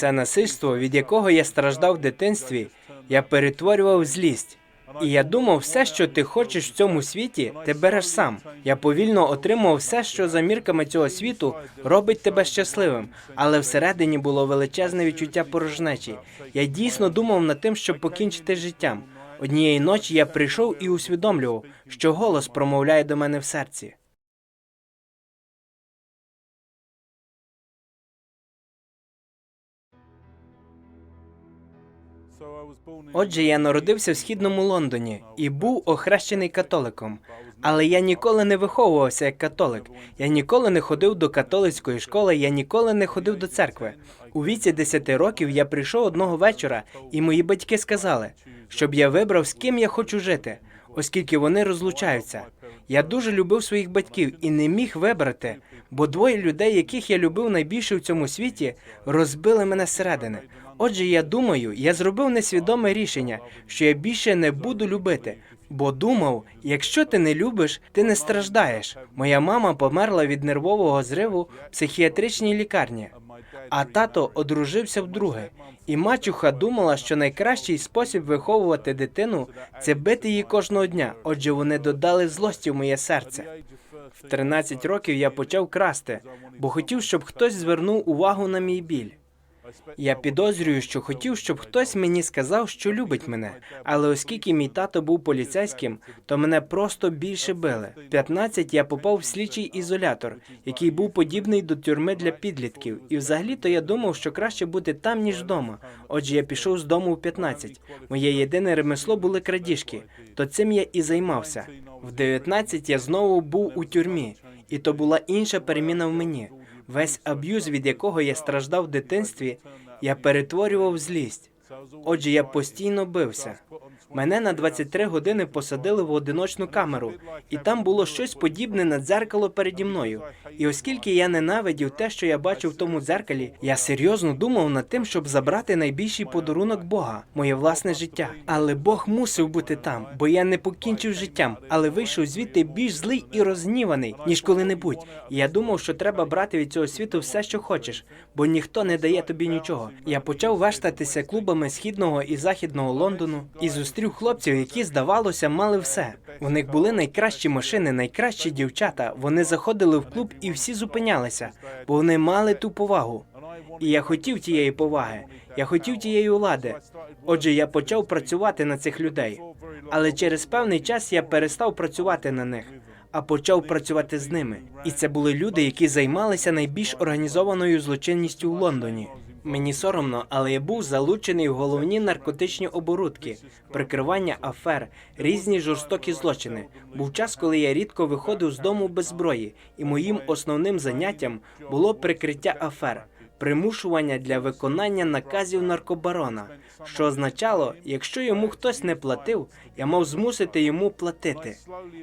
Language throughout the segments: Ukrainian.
Все насильство, від якого я страждав в дитинстві, я перетворював злість. І я думав, все, що ти хочеш в цьому світі, ти береш сам. Я повільно отримував все, що за мірками цього світу робить тебе щасливим, але всередині було величезне відчуття порожнечі. Я дійсно думав над тим, щоб покінчити життям. Однієї ночі я прийшов і усвідомлював, що голос промовляє до мене в серці. Отже, я народився в східному Лондоні і був охрещений католиком. Але я ніколи не виховувався як католик. Я ніколи не ходив до католицької школи, я ніколи не ходив до церкви. У віці 10 років я прийшов одного вечора, і мої батьки сказали, щоб я вибрав, з ким я хочу жити, оскільки вони розлучаються. Я дуже любив своїх батьків і не міг вибрати, бо двоє людей, яких я любив найбільше в цьому світі, розбили мене зсередини. Отже, я думаю, я зробив несвідоме рішення, що я більше не буду любити. Бо думав, якщо ти не любиш, ти не страждаєш. Моя мама померла від нервового зриву в психіатричній лікарні, а тато одружився вдруге. І мачуха думала, що найкращий спосіб виховувати дитину це бити її кожного дня. Отже, вони додали злості в моє серце. В 13 років я почав красти, бо хотів, щоб хтось звернув увагу на мій біль. Я підозрюю, що хотів, щоб хтось мені сказав, що любить мене. Але оскільки мій тато був поліцейським, то мене просто більше били. В 15 я попав в слідчий ізолятор, який був подібний до тюрми для підлітків. І взагалі-то я думав, що краще бути там, ніж вдома. Отже, я пішов з дому в 15. Моє єдине ремесло були крадіжки. То цим я і займався. В 19 я знову був у тюрмі, і то була інша переміна в мені. Весь аб'юз, від якого я страждав в дитинстві, я перетворював злість. Отже, я постійно бився. Мене на 23 години посадили в одиночну камеру, і там було щось подібне на дзеркало переді мною. І оскільки я ненавидів те, що я бачив в тому дзеркалі, я серйозно думав над тим, щоб забрати найбільший подарунок Бога, моє власне життя. Але Бог мусив бути там, бо я не покінчив життям, але вийшов звідти більш злий і розніваний, ніж коли-небудь. І я думав, що треба брати від цього світу все, що хочеш, бо ніхто не дає тобі нічого. Я почав вештатися клубами східного і західного Лондону і зустрів хлопців, які, здавалося, мали все. У них були найкращі машини, найкращі дівчата. Вони заходили в клуб і всі зупинялися, бо вони мали ту повагу. І я хотів тієї поваги, я хотів тієї влади. Отже, я почав працювати на цих людей. Але через певний час я перестав працювати на них, а почав працювати з ними. І це були люди, які займалися найбільш організованою злочинністю в Лондоні. Мені соромно, але я був залучений в головні наркотичні оборудки, прикривання афер, різні жорстокі злочини. Був час, коли я рідко виходив з дому без зброї, і моїм основним заняттям було прикриття афер, примушування для виконання наказів наркобарона, що означало, якщо йому хтось не платив, я мав змусити йому платити.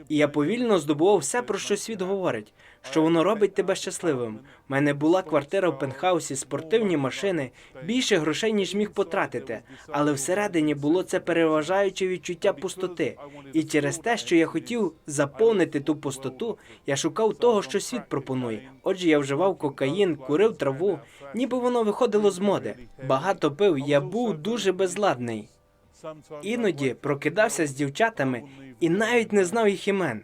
І я повільно здобував все, про що світ говорить, що воно робить тебе щасливим. У мене була квартира в пентхаусі, спортивні машини, більше грошей, ніж міг потратити. Але всередині було це переважаюче відчуття пустоти. І через те, що я хотів заповнити ту пустоту, я шукав того, що світ пропонує. Отже, я вживав кокаїн, курив траву, ніби воно виходило з моди. Багато пив, я був дуже безладний. Іноді прокидався з дівчатами і навіть не знав їх імен.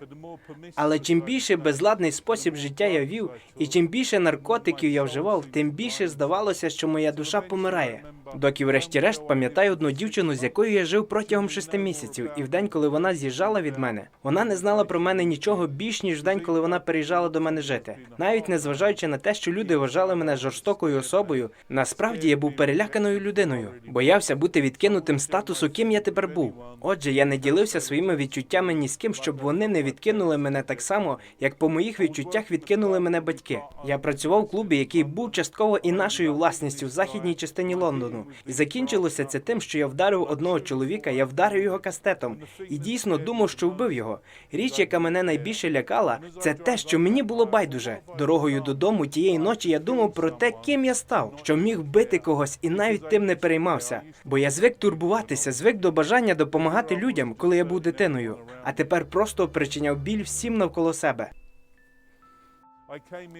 Але чим більше безладний спосіб життя я вів, і чим більше наркотиків я вживав, тим більше здавалося, що моя душа помирає. Доки, врешті-решт, пам'ятаю одну дівчину, з якою я жив протягом шести місяців, і в день, коли вона з'їжджала від мене, вона не знала про мене нічого більш ніж в день, коли вона переїжджала до мене жити. Навіть незважаючи на те, що люди вважали мене жорстокою особою, насправді я був переляканою людиною, боявся бути відкинутим статусу, ким я тепер був. Отже, я не ділився своїми відчуттями ні з ким, щоб вони не відкинули мене так само, як по моїх відчуттях відкинули мене батьки. Я працював в клубі, який був частково і нашою власністю в західній частині Лондону. І закінчилося це тим, що я вдарив одного чоловіка, я вдарив його кастетом і дійсно думав, що вбив його. Річ, яка мене найбільше лякала, це те, що мені було байдуже. Дорогою додому тієї ночі я думав про те, ким я став, що міг вбити когось і навіть тим не переймався. Бо я звик турбуватися, звик до бажання допомагати людям, коли я був дитиною. А тепер просто причиняв біль всім навколо себе.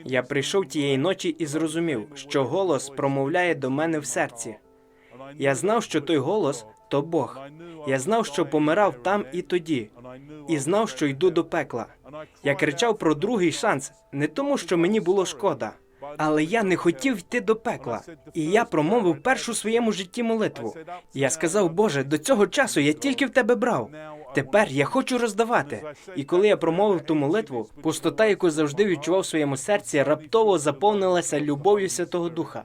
Я прийшов тієї ночі і зрозумів, що голос промовляє до мене в серці. Я знав, що той голос то Бог. Я знав, що помирав там і тоді, і знав, що йду до пекла. Я кричав про другий шанс, не тому, що мені було шкода, але я не хотів йти до пекла. І я промовив першу в своєму житті молитву. Я сказав, Боже, до цього часу я тільки в тебе брав. Тепер я хочу роздавати. І коли я промовив ту молитву, пустота, яку завжди відчував в своєму серці, раптово заповнилася любов'ю Святого Духа.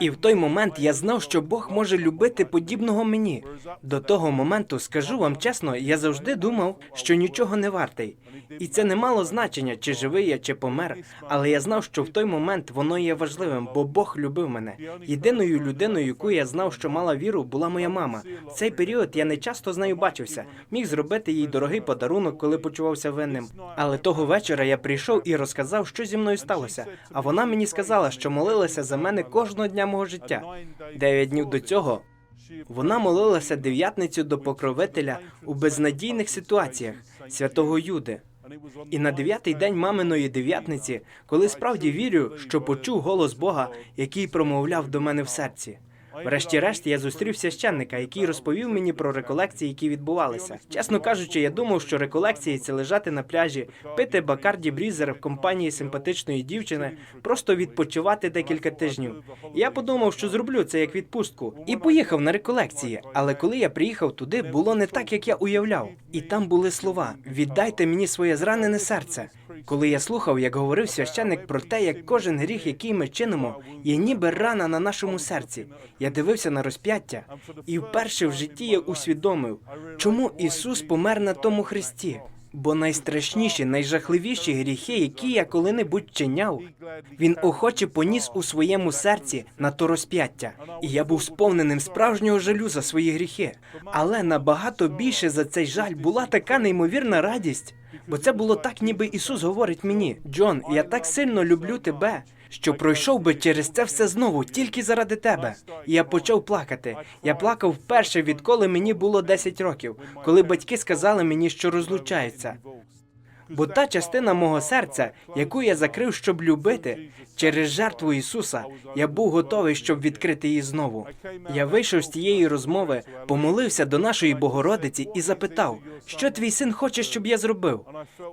І в той момент я знав, що Бог може любити подібного мені. До того моменту, скажу вам чесно, я завжди думав, що нічого не вартий. І це не мало значення, чи живий я, чи помер. Але я знав, що в той момент воно є важливим, бо Бог любив мене. Єдиною людиною, яку я знав, що мала віру, була моя мама. В цей період я не часто з нею бачився. Міг зробити їй дорогий подарунок, коли почувався винним. Але того вечора я прийшов і розказав, що зі мною сталося. А вона мені сказала, що молилася за мене кожного дня мого життя. Дев'ять днів до цього вона молилася дев'ятницю до покровителя у безнадійних ситуаціях святого Юди. І на дев'ятий день маминої дев'ятниці, коли справді вірю, що почув голос Бога, який промовляв до мене в серці. Врешті-решт я зустрів священника, який розповів мені про реколекції, які відбувалися. Чесно кажучи, я думав, що реколекції це лежати на пляжі, пити бакарді брізер в компанії симпатичної дівчини, просто відпочивати декілька тижнів. Я подумав, що зроблю це як відпустку, і поїхав на реколекції. Але коли я приїхав туди, було не так, як я уявляв. І там були слова: віддайте мені своє зранене серце. Коли я слухав, як говорив священник про те, як кожен гріх, який ми чинимо, є ніби рана на нашому серці. Я дивився на розп'яття, і вперше в житті я усвідомив, чому Ісус помер на тому хресті. Бо найстрашніші, найжахливіші гріхи, які я коли-небудь чиняв, він охоче поніс у своєму серці на то розп'яття, і я був сповненим справжнього жалю за свої гріхи. Але набагато більше за цей жаль була така неймовірна радість, бо це було так, ніби Ісус говорить мені: Джон, я так сильно люблю тебе. Що пройшов би через це все знову, тільки заради тебе. І я почав плакати. Я плакав вперше, відколи мені було 10 років, коли батьки сказали мені, що розлучаються. Бо та частина мого серця, яку я закрив, щоб любити, через жертву Ісуса, я був готовий, щоб відкрити її знову. Я вийшов з тієї розмови, помолився до нашої Богородиці і запитав, що твій син хоче, щоб я зробив.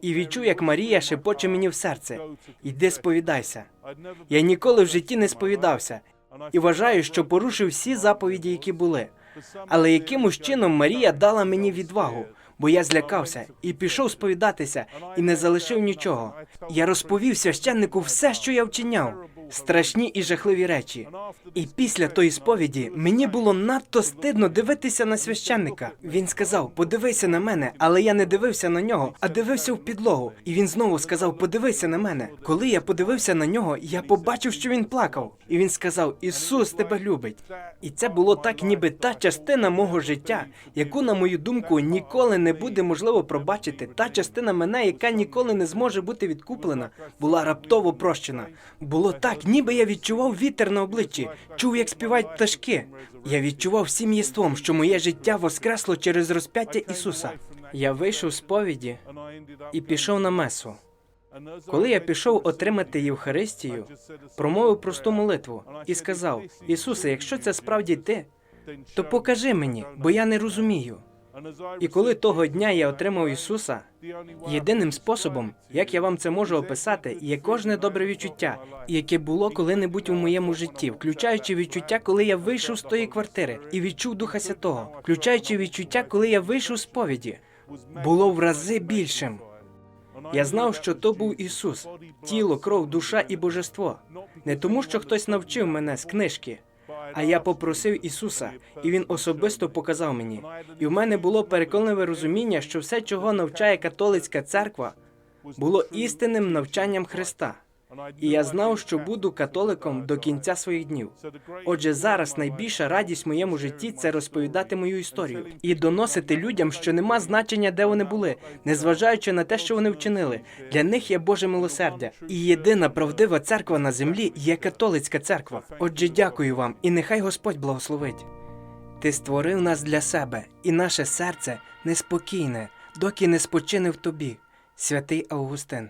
І відчув, як Марія шепоче мені в серце: Іди сповідайся. Я ніколи в житті не сповідався і вважаю, що порушив всі заповіді, які були. Але якимось чином Марія дала мені відвагу, бо я злякався і пішов сповідатися, і не залишив нічого. Я розповів священнику все, що я вчиняв, страшні і жахливі речі. І після тої сповіді мені було надто стидно дивитися на священника. Він сказав: Подивися на мене, але я не дивився на нього, а дивився в підлогу. І він знову сказав: Подивися на мене. Коли я подивився на нього, я побачив, що він плакав. І він сказав: Ісус тебе любить. І це було так, ніби та частина мого життя, яку, на мою думку, ніколи не буде можливо пробачити. Та частина мене, яка ніколи не зможе бути відкуплена, була раптово прощена. Було так, ніби я відчував вітер на обличчі, чув, як співають пташки. Я відчував всім єством, що моє життя воскресло через розп'яття Ісуса. Я вийшов з повіді і пішов на месу. Коли я пішов отримати Євхаристію, промовив просту молитву і сказав: Ісусе, якщо це справді ти, то покажи мені, бо я не розумію. І коли того дня я отримав Ісуса, єдиним способом, як я вам це можу описати, є кожне добре відчуття, яке було коли-небудь у моєму житті, включаючи відчуття, коли я вийшов з тої квартири і відчув Духа Святого, включаючи відчуття, коли я вийшов з повіді, було в рази більшим. Я знав, що то був Ісус, тіло, кров, душа і божество. Не тому, що хтось навчив мене з книжки, а я попросив Ісуса, і Він особисто показав мені. І в мене було переконливе розуміння, що все, чого навчає католицька церква, було істинним навчанням Христа. І я знав, що буду католиком до кінця своїх днів. Отже, зараз найбільша радість в моєму житті це розповідати мою історію і доносити людям, що нема значення, де вони були, незважаючи на те, що вони вчинили. Для них є Боже милосердя. І єдина правдива церква на землі є католицька церква. Отже, дякую вам, і нехай Господь благословить. Ти створив нас для себе, і наше серце неспокійне, доки не спочине в тобі, святий Августин.